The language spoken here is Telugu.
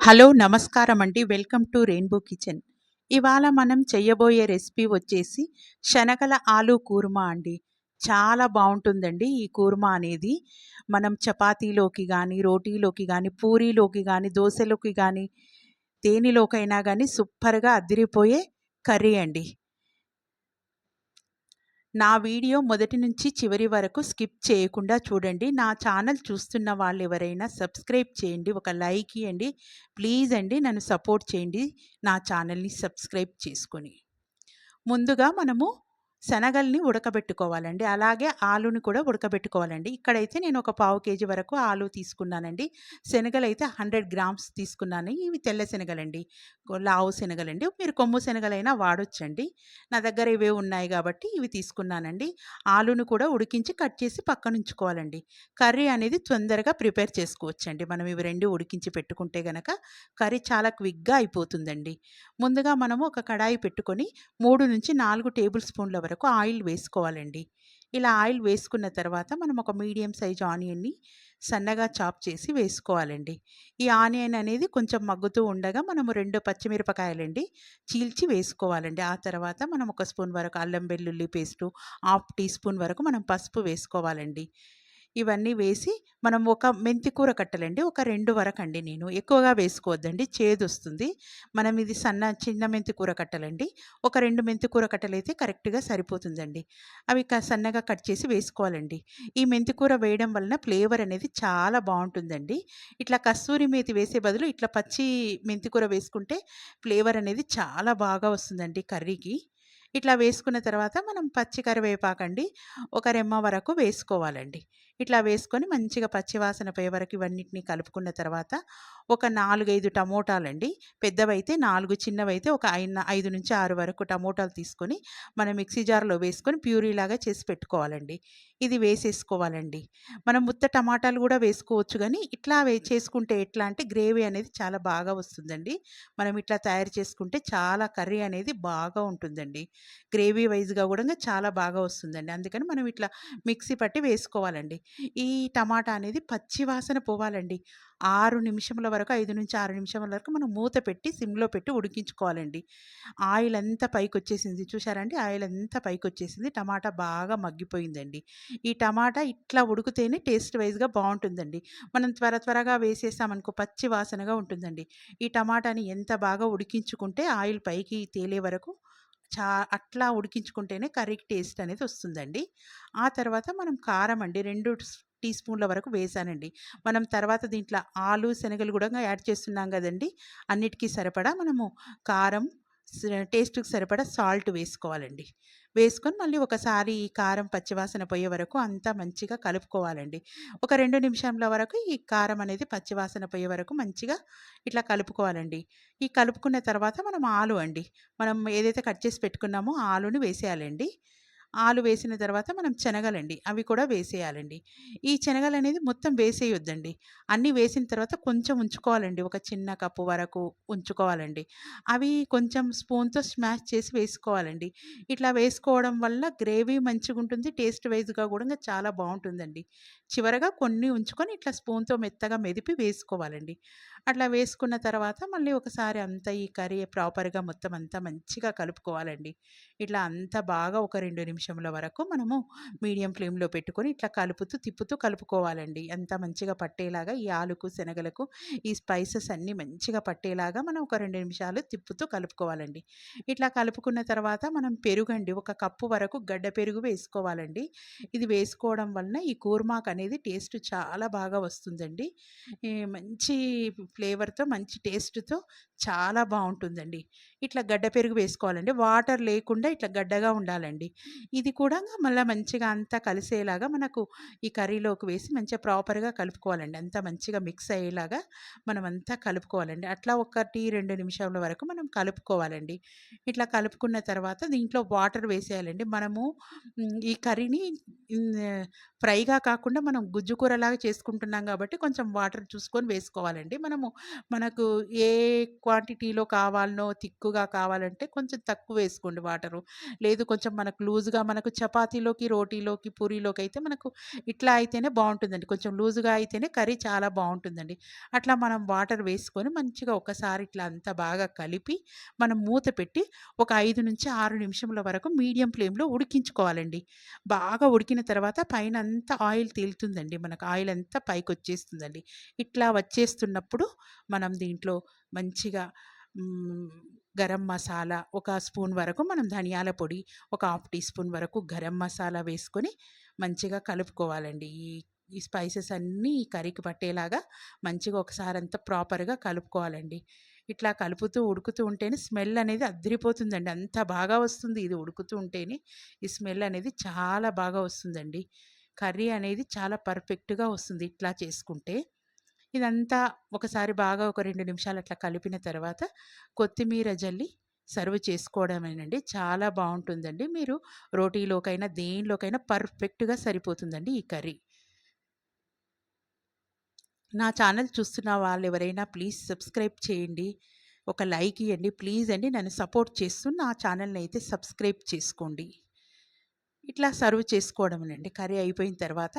హలో నమస్కారం అండి. Welcome to Rainbow Kitchen. ఇవాళ మనం చేయబోయే రెసిపీ వచ్చేసి శనగల ఆలు కూర్మా అండి. చాలా బాగుంటుందండి ఈ కూర్మా అనేది. మనం చపాతీలోకి కానీ రోటీలోకి కానీ పూరీలోకి కానీ దోశలోకి కానీ దేనిలోకైనా కానీ సూపర్గా అదిరిపోయే కర్రీ అండి. నా వీడియో మొదటి నుంచి చివరి వరకు స్కిప్ చేయకుండా చూడండి. నా ఛానల్ చూస్తున్న వాళ్ళు ఎవరైనా సబ్స్క్రైబ్ చేయండి ఒక లైక్ ఇవ్వండి ప్లీజ్ అండి నన్ను సపోర్ట్ చేయండి. నా ఛానల్ని సబ్స్క్రైబ్ చేసుకొని. ముందుగా మనము శనగల్ని ఉడకబెట్టుకోవాలండి. అలాగే ఆలుని కూడా ఉడకబెట్టుకోవాలండి. ఇక్కడైతే నేను ఒక పావు కేజీ వరకు ఆలు తీసుకున్నానండి. శనగలు అయితే హండ్రెడ్ గ్రామ్స్ తీసుకున్నాను. ఇవి తెల్ల శనగలండి. లావు శనగలండి. మీరు కొమ్ము శనగలైనా వాడొచ్చండి. నా దగ్గర ఇవే ఉన్నాయి కాబట్టి ఇవి తీసుకున్నానండి. ఆలును కూడా ఉడికించి కట్ చేసి పక్కన ఉంచుకోవాలండి కర్రీ అనేది తొందరగా ప్రిపేర్ చేసుకోవచ్చండి. మనం ఇవి రెండు ఉడికించి పెట్టుకుంటే గనక కర్రీ చాలా క్విక్గా అయిపోతుందండి. ముందుగా మనము ఒక కడాయి పెట్టుకొని మూడు నుంచి నాలుగు టేబుల్ స్పూన్ల వరకు ఆయిల్ వేసుకోవాలండి. ఇలా ఆయిల్ వేసుకున్న తర్వాత మనం ఒక మీడియం సైజ్ ఆనియన్ని సన్నగా చాప్ చేసి వేసుకోవాలండి. ఈ ఆనియన్ అనేది కొంచెం మగ్గుతూ ఉండగా మనము రెండు పచ్చిమిరపకాయలండి చీల్చి వేసుకోవాలండి. ఆ తర్వాత మనం ఒక స్పూన్ వరకు అల్లం వెల్లుల్లి పేస్టు హాఫ్ టీ స్పూన్ వరకు మనం పసుపు వేసుకోవాలండి. ఇవన్నీ వేసి మనం ఒక మెంతి కూర కట్టలండి. ఒక రెండు వరకు అండి నేను. ఎక్కువగా వేసుకోవద్దండి. చేదు వస్తుంది మనం ఇది సన్న చిన్న మెంతి కూర కట్టలండి. ఒక రెండు మెంతి కూర కట్టలు అయితే కరెక్ట్గా సరిపోతుందండి. అవి సన్నగా కట్ చేసి వేసుకోవాలండి. ఈ మెంతి కూర వేయడం వలన ఫ్లేవర్ అనేది చాలా బాగుంటుందండి. ఇట్లా కస్తూరి మేతి వేసే బదులు ఇట్లా పచ్చి మెంతి కూర వేసుకుంటే ఫ్లేవర్ అనేది చాలా బాగా వస్తుందండి కర్రీకి. ఇట్లా వేసుకున్న తర్వాత మనం పచ్చి కరివేపాకండి ఒక రెమ్మ వరకు వేసుకోవాలండి. ఇట్లా వేసుకొని మంచిగా పచ్చివాసన పోయే వరకు ఇవన్నిటిని కలుపుకున్న తర్వాత ఒక నాలుగైదు టమోటాలండి. పెద్దవైతే నాలుగు చిన్నవైతే ఒక ఐదు ఐదు నుంచి ఆరు వరకు టమోటాలు తీసుకొని మనం మిక్సీ జార్లో వేసుకొని ప్యూరీలాగా చేసి పెట్టుకోవాలండి. ఇది వేసేసుకోవాలండి. మనం ముత్త టమాటాలు కూడా వేసుకోవచ్చు కానీ ఇట్లా వే చేసుకుంటే ఎట్లా అంటే గ్రేవీ అనేది చాలా బాగా వస్తుందండి. మనం ఇట్లా తయారు చేసుకుంటే చాలా కర్రీ అనేది బాగా ఉంటుందండి. గ్రేవీ వైజ్గా కూడా చాలా బాగా వస్తుందండి. అందుకని మనం ఇట్లా మిక్సీ పట్టి వేసుకోవాలండి. ఈ టమాటా అనేది పచ్చి వాసన పోవాలండి. ఆరు నిమిషముల వరకు ఐదు నుంచి ఆరు నిమిషముల వరకు మనం మూత పెట్టి సిమ్లో పెట్టి ఉడికించుకోవాలండి. ఆయిల్ అంతా పైకి వచ్చేసింది చూసారండి ఆయిల్ అంతా పైకి వచ్చేసింది టమాటా బాగా మగ్గిపోయిందండి. ఈ టమాటా ఇట్లా ఉడికితేనే టేస్ట్ వైజ్గా బాగుంటుందండి మనం త్వర త్వరగా వేసేసామనుకో పచ్చి వాసనగా ఉంటుందండి. ఈ టమాటాని ఎంత బాగా ఉడికించుకుంటే ఆయిల్ పైకి తేలే వరకు చా అట్లా ఉడికించుకుంటేనే కర్రీకి టేస్ట్ అనేది వస్తుందండి. ఆ తర్వాత మనం కారం అండి రెండు టీ స్పూన్ల వరకు వేసానండి. మనం తర్వాత దీంట్లో ఆలు శనగలు కూడా యాడ్ చేస్తున్నాం కదండి. అన్నిటికీ సరిపడా మనము కారం టేస్ట్కి సరిపడా సాల్ట్ వేసుకోవాలండి. వేసుకొని మళ్ళీ ఒకసారి ఈ కారం పచ్చివాసన పోయే వరకు అంతా మంచిగా కలుపుకోవాలండి. ఒక రెండు నిమిషంలో వరకు ఈ కారం అనేది పచ్చివాసన పోయే వరకు మంచిగా ఇట్లా కలుపుకోవాలండి. ఈ కలుపుకున్న తర్వాత మనం ఆలు అండి. మనం ఏదైతే కట్ చేసి పెట్టుకున్నామో ఆలుని వేసేయాలండి. ఆలు వేసిన తర్వాత మనం శనగలండి అవి కూడా వేసేయాలండి. ఈ శనగలు అనేది మొత్తం వేసేయొద్దండి. అన్నీ వేసిన తర్వాత కొంచెం ఉంచుకోవాలండి. ఒక చిన్న కప్పు వరకు ఉంచుకోవాలండి. అవి కొంచెం స్పూన్తో స్మాష్ చేసి వేసుకోవాలండి. ఇట్లా వేసుకోవడం వల్ల గ్రేవీ మంచిగా ఉంటుంది టేస్ట్ వైజ్గా కూడా చాలా బాగుంటుందండి. చివరగా కొన్ని ఉంచుకొని ఇట్లా స్పూన్తో మెత్తగా మెదిపి వేసుకోవాలండి. అట్లా వేసుకున్న తర్వాత మళ్ళీ ఒకసారి అంతా ఈ కర్రీ ప్రాపర్గా మొత్తం అంతా మంచిగా కలుపుకోవాలండి. ఇట్లా అంతా బాగా ఒక రెండు నిమిషముల వరకు మనము మీడియం ఫ్లేమ్లో పెట్టుకొని ఇట్లా కలుపుతూ తిప్పుతూ కలుపుకోవాలండి. అంత మంచిగా పట్టేలాగా ఈ ఆలుకు శనగలకు ఈ స్పైసెస్ అన్నీ మంచిగా పట్టేలాగా మనం ఒక రెండు నిమిషాలు తిప్పుతూ కలుపుకోవాలండి. ఇట్లా కలుపుకున్న తర్వాత మనం పెరుగండి. ఒక కప్పు వరకు గడ్డ పెరుగు వేసుకోవాలండి. ఇది వేసుకోవడం వలన ఈ కూర్మాకు అనేది టేస్ట్ చాలా బాగా వస్తుందండి. మంచి ఫ్లేవర్తో మంచి టేస్ట్తో చాలా బాగుంటుందండి ఇట్లా గడ్డ పెరుగు వేసుకోవాలండి. వాటర్ లేకుండా ఇట్లా గడ్డగా ఉండాలండి. ఇది కూడా మళ్ళీ మంచిగా అంతా కలిసేలాగా మనకు ఈ కర్రీలోకి వేసి మంచిగా ప్రాపర్గా కలుపుకోవాలండి. అంతా మంచిగా మిక్స్ అయ్యేలాగా మనం అంతా కలుపుకోవాలండి. అట్లా ఒకటి రెండు నిమిషాల వరకు మనం కలుపుకోవాలండి. ఇట్లా కలుపుకున్న తర్వాత దీంట్లో వాటర్ వేసేయాలండి. మనము ఈ కర్రీని ఫ్రైగా కాకుండా మనం గుజ్జు కూరలాగా చేసుకుంటున్నాం కాబట్టి కొంచెం వాటర్ చూసుకొని వేసుకోవాలండి. మనము మనకు ఏ క్వాంటిటీలో కావాలనో తిక్కుగా కావాలంటే కొంచెం తక్కువ వేసుకోండి వాటరు లేదు కొంచెం మనకు లూజ్గా మనకు చపాతీలోకి, రోటీలోకి, పూరీలోకి అయితే మనకు ఇట్లా అయితేనే బాగుంటుందండి కొంచెం లూజుగా అయితేనే కర్రీ చాలా బాగుంటుందండి అట్లా మనం వాటర్ వేసుకొని మంచిగా ఒకసారి ఇట్లా అంతా బాగా కలిపి, మనం మూత పెట్టి ఒక 5-6 నిమిషముల వరకు మీడియం ఫ్లేమ్‌లో ఉడికించుకోవాలండి. బాగా ఉడికిన తర్వాత పైన అంతా ఆయిల్ తేలుతుందండి. మనకు ఆయిల్ అంతా పైకొచ్చేస్తుందండి. ఇట్లా వచ్చేస్తున్నప్పుడు మనం దీంట్లో మంచిగా గరం మసాలా ఒక స్పూన్ వరకు మనం ధనియాల పొడి, ఒక హాఫ్ టీ స్పూన్ వరకు గరం మసాలా వేసుకొని మంచిగా కలుపుకోవాలండి. ఈ ఈ స్పైసెస్ అన్నీ ఈ కర్రీకి పట్టేలాగా మంచిగా ఒకసారి అంతా ప్రాపర్‌గా కలుపుకోవాలండి. ఇట్లా కలుపుతూ, ఉడుకుతూ ఉంటేనే స్మెల్ అనేది అద్దరిపోతుందండి అంత బాగా వస్తుంది ఇది ఉడుకుతూ ఉంటేనే. ఈ స్మెల్ అనేది చాలా బాగా వస్తుందండి. కర్రీ అనేది చాలా పర్ఫెక్ట్‌గా వస్తుంది ఇట్లా చేసుకుంటే. ఇదంతా ఒకసారి బాగా ఒక రెండు నిమిషాలు అట్లా కలిపిన తర్వాత కొత్తిమీర జల్లి సర్వ్ చేసుకోవడమేనండి. చాలా బాగుంటుందండి మీరు రోటీలోకైనా, దేనిలోకైనా పర్ఫెక్ట్‌గా సరిపోతుందండి ఈ కర్రీ. నా ఛానల్ చూస్తున్న వాళ్ళు ఎవరైనా ప్లీజ్ సబ్స్క్రైబ్ చేయండి. ఒక లైక్ ఇయ్యండి. ప్లీజ్ అండి నన్ను సపోర్ట్ చేస్తూ నా ఛానల్‌ని అయితే సబ్స్క్రైబ్ చేసుకోండి. ఇట్లా సర్వ్ చేసుకోవడం అండి కర్రీ అయిపోయిన తర్వాత